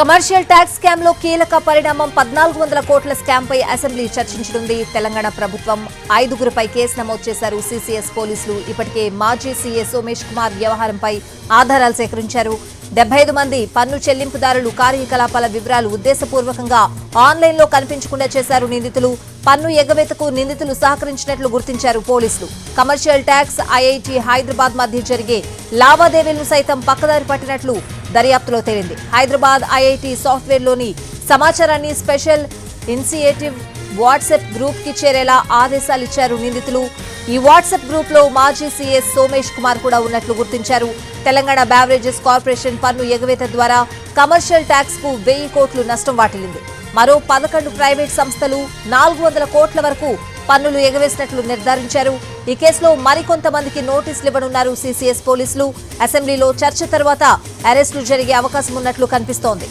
Commercial tax స్కామ్లో కీలక పరిణామం పద్నాలుగు వందల కోట్ల స్కామ్ పై అసెంబ్లీ చర్చించనుంది. తెలంగాణ ప్రభుత్వం ఐదుగురిపై కేసు నమోదు చేశారు. సీసీఎస్ పోలీసులు ఇప్పటికే మాజీ సీఎస్ సోమేష్ కుమార్ వ్యవహారంపై ఆధారాలు సేకరించారు. డెబ్బై ఐదు మంది పన్ను చెల్లింపుదారులు కార్యకలాపాల వివరాలు ఉద్దేశపూర్వకంగా ఆన్లైన్లో కనిపించకుండా చేశారు నిందితులు. పన్ను ఎగవేతకు నిందితులు సహకరించినట్లు గుర్తించారు పోలీసులు. కమర్షియల్ ట్యాక్స్ ఐఐటి హైదరాబాద్ మధ్య జరిగే లావాదేవీలను సైతం పక్కదారి పట్టినట్లు దర్యాప్తులో తేలింది. హైదరాబాద్ ఐఐటి సాఫ్ట్వేర్లోని సమాచారాన్ని స్పెషల్ ఇనిషియేటివ్ వాట్సాప్ గ్రూప్కి చేరేలా ఆదేశాలు ఇచ్చారు నిందితులు. ఈ వాట్సాప్ గ్రూప్లో మాజీ సీఎస్ సోమేష్ కుమార్ కూడా ఉన్నట్లు గుర్తించారు. తెలంగాణ బ్యావరేజెస్ కార్పొరేషన్ పన్ను ఎగవేత ద్వారా కమర్షియల్ ట్యాక్స్కు వెయ్యి కోట్లు నష్టం వాటిల్లింది. మరో పదకొండు ప్రైవేట్ సంస్థలు నాలుగు వందల కోట్ల వరకు పన్నులు ఎగవేసినట్లు నిర్ధారించారు. ఈ కేసులో మరికొంతమందికి నోటీసులు ఇవ్వనున్నారు సీసీఎస్ పోలీసులు. అసెంబ్లీలో చర్చ తర్వాత అరెస్టులు జరిగే అవకాశం ఉన్నట్లు కనిపిస్తోంది.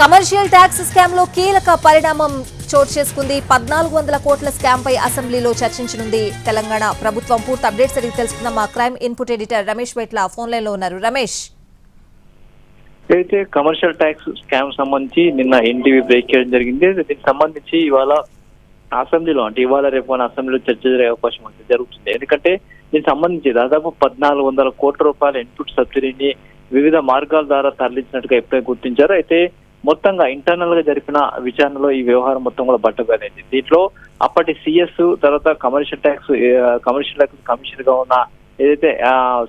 కమర్షియల్ ట్యాక్స్ స్కామ్లో కీలక పరిణామం చోటు చేసుకుంది. పద్నాలుగు వందల కోట్ల స్కామ్ పై అసెంబ్లీలో చర్చించనుంది. తెలంగాణ ప్రభుత్వం పూర్తి అప్డేట్స్ అడిగి తెలుసుకున్న మా crime input editor Ramesh Vetla phone లైన్లో ఉన్నారు. రమేష్. అయితే కమర్షియల్ ట్యాక్స్ స్కామ్ సంబంధించి నిన్న ఎన్టీవీ బ్రేక్ చేయడం జరిగింది దీనికి సంబంధించి ఇవాళ అసెంబ్లీలో అంటే ఇవాళ రేపు మన అసెంబ్లీలో చర్చ జరిగే అవకాశం అయితే జరుగుతుంది. ఎందుకంటే దీనికి సంబంధించి దాదాపు పద్నాలుగు వందల కోట్ల రూపాయల ఇన్పుట్ సబ్సిడీని వివిధ మార్గాల ద్వారా తరలించినట్టుగా ఎప్పుడే గుర్తించారో. అయితే మొత్తంగా ఇంటర్నల్గా జరిపిన విచారణలో ఈ వ్యవహారం మొత్తం కూడా బట్టబయలైంది. దీంట్లో అప్పటి సిఎస్ తర్వాత కమర్షియల్ ట్యాక్స్ కమర్షియల్ ట్యాక్స్ కమిషనర్గా ఉన్న ఏదైతే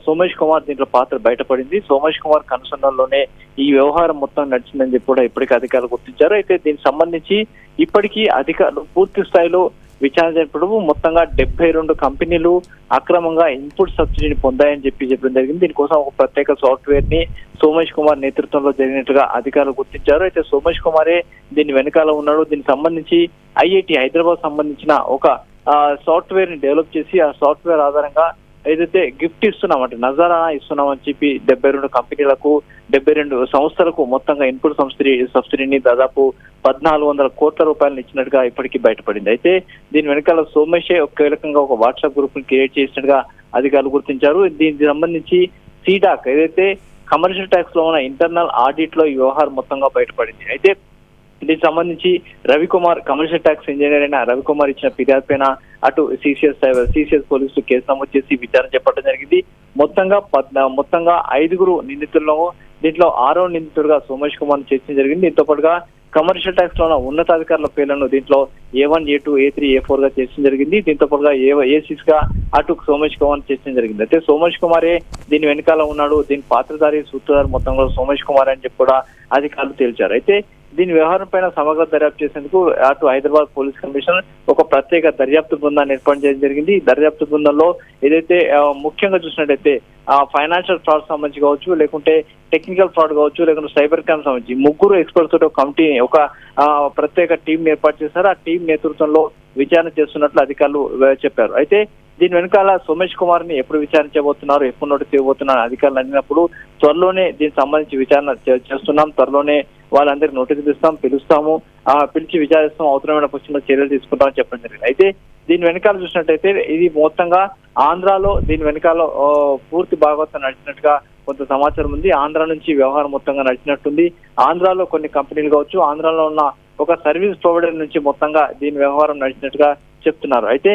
సోమేష్ కుమార్ దీంట్లో పాత్ర బయటపడింది. సోమేష్ కుమార్ కనుసన్నల్లోనే ఈ వ్యవహారం మొత్తం నడిచిందని చెప్పి కూడా ఇప్పటికీ అధికారులు గుర్తించారు. అయితే దీనికి సంబంధించి ఇప్పటికీ అధికారులు పూర్తి స్థాయిలో విచారణ జరిపినప్పుడు మొత్తంగా డెబ్బై రెండు కంపెనీలు అక్రమంగా ఇన్పుట్ సబ్సిడీని పొందాయని చెప్పి చెప్పడం జరిగింది. దీనికోసం ఒక ప్రత్యేక సాఫ్ట్వేర్ని సోమేష్ కుమార్ నేతృత్వంలో జరిగినట్టుగా అధికారులు గుర్తించారు. అయితే సోమేష్ కుమారే దీని వెనకాల ఉన్నాడు. దీనికి సంబంధించి ఐఐటి హైదరాబాద్ సంబంధించిన ఒక సాఫ్ట్వేర్ని డెవలప్ చేసి ఆ సాఫ్ట్వేర్ ఆధారంగా ఏదైతే గిఫ్ట్ ఇస్తున్నాం అంటే ఇస్తున్నామని ఇస్తున్నాం అని చెప్పి డెబ్బై రెండు కంపెనీలకు డెబ్బై రెండు సంస్థలకు మొత్తంగా ఇన్పుట్ సబ్సిడీ సబ్సిడీని దాదాపు పద్నాలుగు వందల కోట్ల రూపాయలను ఇచ్చినట్టుగా ఇప్పటికీ బయటపడింది. అయితే దీని వెనకాల సోమేషే ఒక కీలకంగా ఒక వాట్సాప్ గ్రూప్ని క్రియేట్ చేసినట్టుగా అధికారులు గుర్తించారు. దీనికి సంబంధించి సీడాక్ ఏదైతే కమర్షియల్ ట్యాక్స్లో ఉన్న ఇంటర్నల్ ఆడిట్లో ఈ వ్యవహారం మొత్తంగా బయటపడింది. అయితే దీనికి సంబంధించి రవికుమార్ కమర్షియల్ ట్యాక్స్ ఇంజనీర్ అయిన రవికుమార్ ఇచ్చిన ఫిర్యాదు పైన అటు సిసిఎస్ సిసిఎస్ పోలీసులు కేసు నమోదు చేసి విచారణ చేపట్టడం జరిగింది. మొత్తంగా మొత్తంగా ఐదుగురు నిందితుల్లో దీంట్లో ఆరో నిందితుడుగా సోమేష్ కుమార్ చేర్చడం జరిగింది. దీంతో పాటుగా కమర్షియల్ ట్యాక్స్లో ఉన్న ఉన్నతాధికారుల పేర్లను దీంట్లో A one A two A three A ఫోర్గా చేర్చడం జరిగింది. దీంతో పాటుగా ఏ ఏ సిక్స్గా అటు సోమేష్ కుమార్ చేర్చడం జరిగింది. అయితే సోమేష్ కుమారే దీని వెనకాల ఉన్నాడు. దీని పాత్రధారి సూత్రధారి మొత్తం కూడా సోమేష్ కుమార్ అని చెప్పి కూడా అధికారులు తేల్చారు. అయితే దీని వ్యవహారం పైన సమగ్ర దర్యాప్తు చేసేందుకు అటు హైదరాబాద్ పోలీస్ కమిషనర్ ఒక ప్రత్యేక దర్యాప్తు బృందాన్ని ఏర్పాటు చేయడం జరిగింది. ఈ దర్యాప్తు బృందంలో ఏదైతే ముఖ్యంగా చూసినట్టయితే ఫైనాన్షియల్ ఫ్రాడ్ సంబంధించి కావచ్చు లేకుంటే టెక్నికల్ ఫ్రాడ్ కావచ్చు లేకుంటే సైబర్ క్రైమ్ సంబంధించి ముగ్గురు ఎక్స్పర్ట్స్ తోటి ఒక కమిటీ ఒక ప్రత్యేక టీం ఏర్పాటు చేశారు. ఆ టీం నేతృత్వంలో విచారణ చేస్తున్నట్లు అధికారులు చెప్పారు. అయితే దీని వెనకాల సోమేష్ కుమార్ని ఎప్పుడు విచారించబోతున్నారు ఎప్పుడు నోటీస్ ఇవ్వబోతున్నారు అధికారులు అందినప్పుడు త్వరలోనే దీనికి సంబంధించి విచారణ చేస్తున్నాం. త్వరలోనే వాళ్ళందరికి నోటీసులు ఇస్తాం పిలుస్తాము. ఆ పిలిచి విచారిస్తాం అవసరమైన పక్షంలో చర్యలు తీసుకుంటామని చెప్పడం జరిగింది. అయితే దీని వెనకాల చూసినట్టయితే ఇది మొత్తంగా ఆంధ్రాలో దీని వెనకాల పూర్తి భాగవతం నడిచినట్టుగా కొంత సమాచారం ఉంది. ఆంధ్ర నుంచి వ్యవహారం మొత్తంగా నడిచినట్టుంది. ఆంధ్రాలో కొన్ని కంపెనీలు కావచ్చు ఆంధ్రాలో ఉన్న ఒక సర్వీస్ ప్రొవైడర్ నుంచి మొత్తంగా దీని వ్యవహారం నడిచినట్టుగా చెప్తున్నారు. అయితే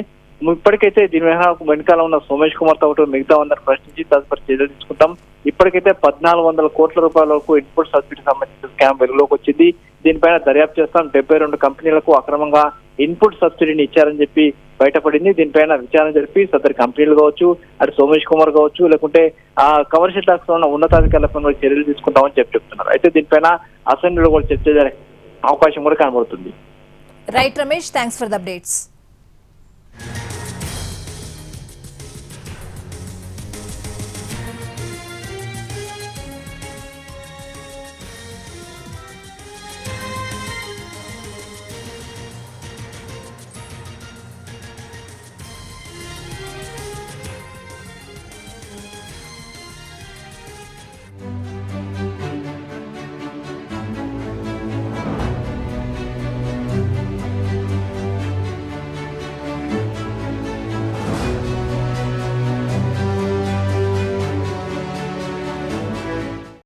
ఇప్పటికైతే దీని వెనక- వెనకాల ఉన్న సోమేష్ కుమార్తో పాటు మిగతా అందరిని ప్రశ్నించి తదుపరి చర్యలు తీసుకుంటాం. ఇప్పటికైతే పద్నాలుగు వందల కోట్ల రూపాయల వరకు ఇన్పుట్ సబ్సిడీ సంబంధించిన స్కామ్ వెలుగులోకి వచ్చింది. దీనిపైన దర్యాప్తు చేస్తాం. డెబ్బై రెండు కంపెనీలకు అక్రమంగా ఇన్పుట్ సబ్సిడీని ఇచ్చారని చెప్పి బయటపడింది. దీనిపైన విచారణ జరిపి సదరు కంపెనీలు కావచ్చు అటు సోమేష్ కుమార్ కావచ్చు లేకుంటే ఆ కమర్షియల్ టాక్స్లో ఉన్న ఉన్నతాధికారులపై చర్యలు తీసుకుంటామని చెప్పి చెప్తున్నారు. అయితే దీనిపైన అసెంబ్లీలో కూడా చర్చ అవకాశం కూడా కనబడుతుంది. Right Ramesh thanks for the updates